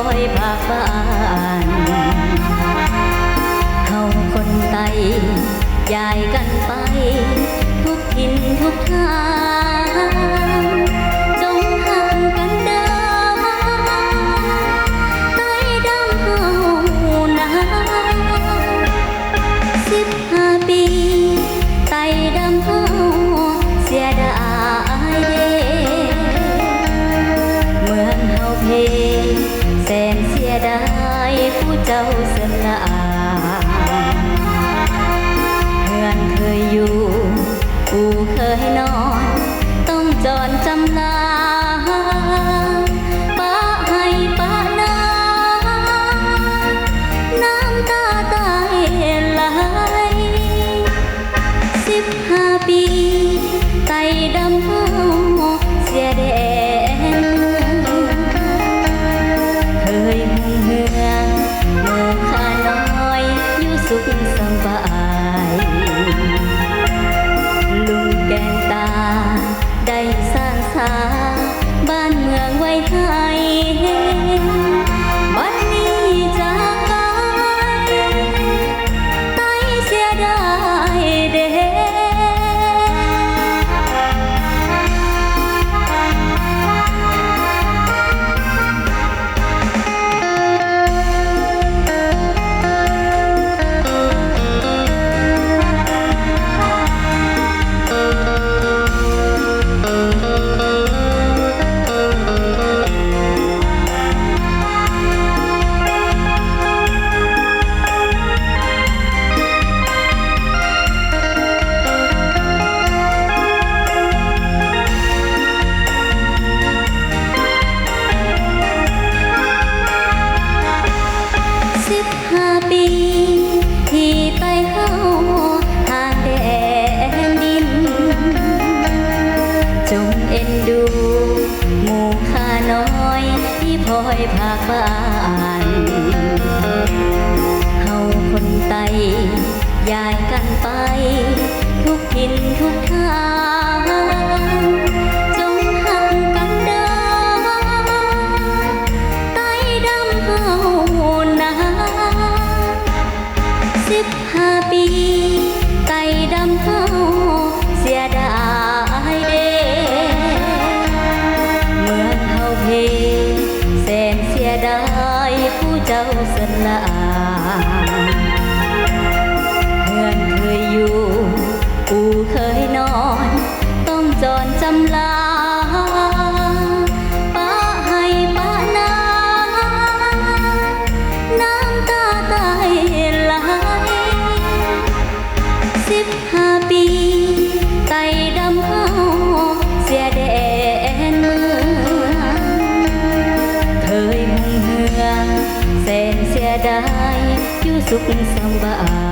อยผาคบ้าน เขาคนไตย้ายกันไป้าสนาเพื่อนเคยอยู่กูเคยนอน คอยภาคบ้านเฮาคนไตย้ายกันไป ทุกทินทุกทาง ผู้เจ้าสนาเพื่อนเคยอยู่กูเคยนอน Suping sambaan